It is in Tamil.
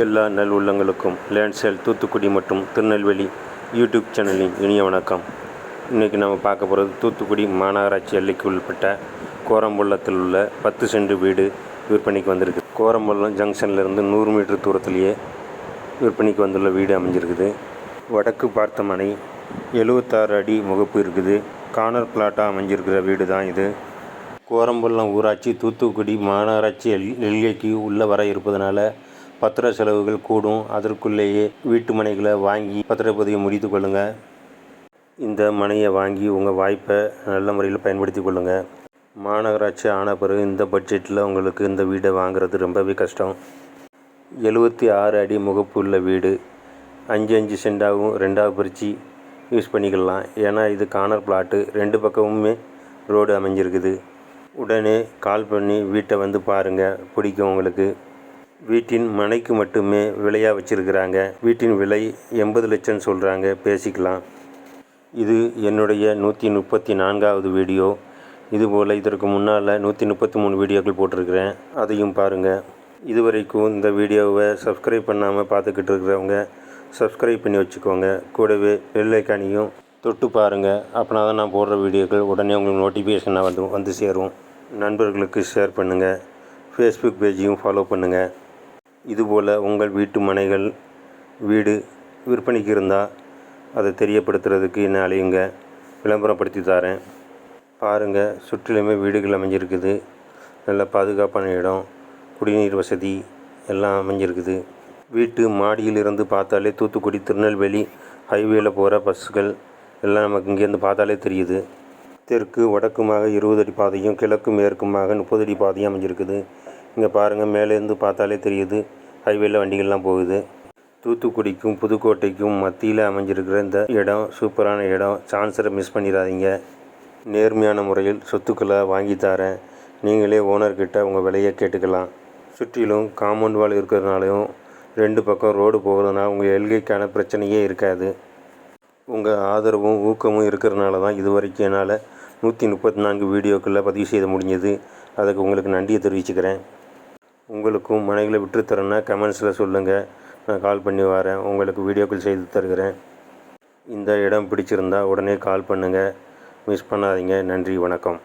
எல்லா நல் உள்ளங்களுக்கும் லேண்ட் சேல் தூத்துக்குடி மற்றும் திருநெல்வேலி யூடியூப் சேனலின் இனிய வணக்கம். இன்றைக்கி நம்ம பார்க்க போகிறது தூத்துக்குடி மாநகராட்சி எல்லைக்கு உள்பட்ட கோரம்பள்ளத்தில் உள்ள பத்து சென்ட் வீடு விற்பனைக்கு வந்திருக்கு. கோரம்பள்ளம் ஜங்ஷன்லேருந்து நூறு மீட்டர் தூரத்திலேயே விற்பனைக்கு வந்துள்ள வீடு அமைஞ்சிருக்குது. வடக்கு பார்த்த மனை எழுபத்தாறு அடி முகப்பு இருக்குது. கார்னர் பிளாட்டாக அமைஞ்சிருக்கிற வீடு தான் இது. கோரம்பள்ளம் ஊராட்சி தூத்துக்குடி மாநகராட்சி எல் எல்கைக்கு உள்ளே வர இருப்பதனால பத்திர செலவுகள் கூடும். அதற்குள்ளேயே வீட்டு மனைகளை வாங்கி பத்திரப்பதிவை முடித்து கொள்ளுங்கள் இந்த மனையை வாங்கி உங்கள் வாய்ப்பை நல்ல முறையில் பயன்படுத்தி கொள்ளுங்கள் மாநகராட்சி ஆன பிறகு இந்த பட்ஜெட்டில் உங்களுக்கு இந்த வீடை வாங்குறது ரொம்பவே கஷ்டம். எழுபத்தி ஆறு அடி முகப்பு உள்ள வீடு. அஞ்சு அஞ்சு சென்டாகவும் ரெண்டாவது பிரித்து யூஸ் பண்ணிக்கலாம். ஏன்னா இது கார்னர் பிளாட்டு. ரெண்டு பக்கமுமே ரோடு அமைஞ்சிருக்குது. உடனே கால் பண்ணி வீட்டை வந்து பாருங்கள் பிடிக்கும் உங்களுக்கு. வீட்டின் மனைக்கு மட்டுமே விலையாக வச்சுருக்கிறாங்க. வீட்டின் விலை எண்பது லட்சம் சொல்கிறாங்க பேசிக்கலாம். இது என்னுடைய நூற்றி முப்பத்தி நான்காவது வீடியோ. இதுபோல் இதற்கு முன்னால் நூற்றி முப்பத்தி மூணு வீடியோக்கள் போட்டிருக்கிறேன். அதையும் பாருங்கள் இதுவரைக்கும் இந்த வீடியோவை சப்ஸ்கிரைப் பண்ணாமல் பார்த்துக்கிட்டு இருக்கிறவங்க சப்ஸ்கிரைப் பண்ணி வச்சுக்கோங்க. கூடவே வெள்ளைக்கானியும் தொட்டு பாருங்கள் அப்படின்னா தான் நான் போடுற வீடியோக்கள் உடனே உங்களுக்கு நோட்டிஃபிகேஷனாக வந்து வந்து சேரும். நண்பர்களுக்கு ஷேர் பண்ணுங்கள் ஃபேஸ்புக் பேஜையும் ஃபாலோ பண்ணுங்கள் இதுபோல் உங்கள் வீட்டு மனைகள் வீடு விற்பனைக்கு இருந்தால் அதை தெரியப்படுத்துறதுக்கு என்ன அலையுங்க. விளம்பரப்படுத்தி தரேன். பாருங்கள் சுற்றிலுமே வீடுகள் அமைஞ்சிருக்குது. நல்ல பாதுகாப்பான இடம் குடிநீர் வசதி எல்லாம் அமைஞ்சிருக்குது. வீட்டு மாடியிலிருந்து பார்த்தாலே தூத்துக்குடி திருநெல்வேலி ஹைவேல போகிற பஸ்ஸுகள் எல்லாம் நமக்கு இங்கேருந்து பார்த்தாலே தெரியுது. தெற்கு வடக்குமாக இருபது அடி பாதையும் கிழக்கு மேற்குமாக முப்பது அடி பாதையும் அமைஞ்சிருக்குது. இங்கே பாருங்கள் மேலேருந்து பார்த்தாலே தெரியுது ஹைவேல வண்டிகள்லாம் போகுது. தூத்துக்குடிக்கும் புதுக்கோட்டைக்கும் மத்தியில் அமைஞ்சிருக்கிற இந்த இடம் சூப்பரான இடம். சான்ஸரை மிஸ் பண்ணிடாதீங்க. நேர்மையான முறையில் சொத்துக்களை வாங்கி தரேன். நீங்களே ஓனர்கிட்ட உங்கள் விலையை கேட்டுக்கலாம். சுற்றிலும் காம்பவுண்ட் வால் இருக்கிறதுனாலையும் ரெண்டு பக்கம் ரோடு போகிறதுனால உங்கள் எல்கைக்கான பிரச்சனையே இருக்காது. உங்கள் ஆதரவும் ஊக்கமும் இருக்கிறனால தான் இது வரைக்கும் என்னால் நூற்றி முப்பத்தி நான்கு வீடியோக்களில் பதிவு செய்த முடிஞ்சது. அதுக்கு உங்களுக்கு நன்றியை தெரிவிச்சுக்கிறேன். உங்களுக்கும் மனைகளை விட்டுத்தரேன்னா கமெண்ட்ஸில் சொல்லுங்கள் நான் கால் பண்ணி வரேன். உங்களுக்கு வீடியோக்கள் செய்து தருகிறேன். இந்த இடம் பிடிச்சிருந்தா உடனே கால் பண்ணுங்கள் மிஸ் பண்ணாதீங்க. நன்றி. வணக்கம்.